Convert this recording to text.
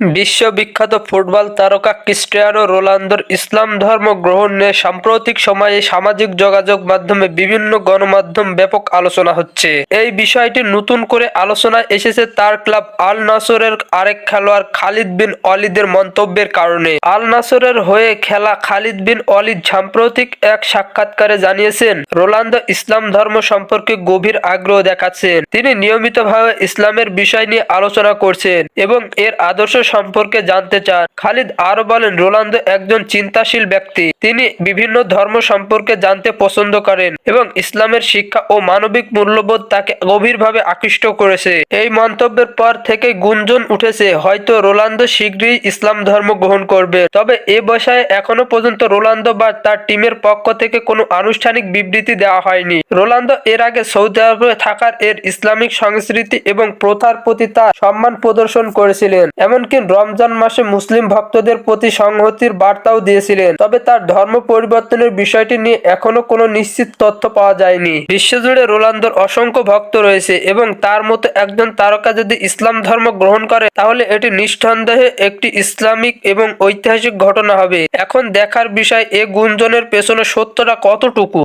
বিশ্ববিখ্যাত ফুটবল তারকা ক্রিস্টিয়ানো রোনালদোর ইসলাম ধর্ম গ্রহণ নিয়ে সাম্প্রতিক সময়ে সামাজিক যোগাযোগ মাধ্যমে বিভিন্ন গণমাধ্যম ব্যাপক আলোচনা হচ্ছে। এই বিষয়টি নতুন করে আলোচনায় এসেছে তার ক্লাব আল নাসরের আরেক খেলোয়াড় খালিদ বিন অলিদের মন্তব্যের কারণে। আল নাসরের হয়ে খেলা খালিদ বিন অলিদ সাম্প্রতিক এক সাক্ষাৎকারে জানিয়েছেন, রোনালদো ইসলাম ধর্ম সম্পর্কে গভীর আগ্রহ দেখাচ্ছেন। তিনি নিয়মিতভাবে ইসলামের বিষয় নিয়ে আলোচনা করছেন এবং এর আদর্শ সম্পর্কে জানতে চান। খালিদ আরও বলেন, রোনালদো একজন চিন্তাশীল ব্যক্তি। তিনি বিভিন্ন ধর্ম সম্পর্কে জানতে পছন্দ করেন এবং ইসলামের শিক্ষা ও মানবিক মূল্যবোধ তাকে গভীরভাবে আকৃষ্ট করেছে। এই মন্তব্যের পর থেকে গুঞ্জন উঠেছে, হয়তো রোনালদো শীঘ্রই ইসলাম ধর্ম গ্রহণ করবে। তবে এ বিষয়ে এখনও পর্যন্ত রোনালদো বা তার টিমের পক্ষ থেকে কোনো আনুষ্ঠানিক বিবৃতি দেওয়া হয়নি। রোনালদো এর আগে সৌদি আরবে থাকার এর ইসলামিক সংস্কৃতি এবং প্রথার প্রতি তার সম্মান প্রদর্শন করেছিলেন। এমনকি রমজান মাসে মুসলিম ভক্তদের প্রতি সংহতির বার্তাও দিয়েছিলেন। তবে তার ধর্ম পরিবর্তনের বিষয়টি নিয়ে এখনও কোনো নিশ্চিত তথ্য পাওয়া যায়নি। বিশ্বজুড়ে রোনালদোর অসংখ্য ভক্ত রয়েছে এবং তার মতো একজন তারকা যদি ইসলাম ধর্ম গ্রহণ করে, তাহলে এটি নিঃসন্দেহে একটি ইসলামিক এবং ঐতিহাসিক ঘটনা হবে। এখন দেখার বিষয় এ গুঞ্জনের পেছনে সত্যটা কতটুকু?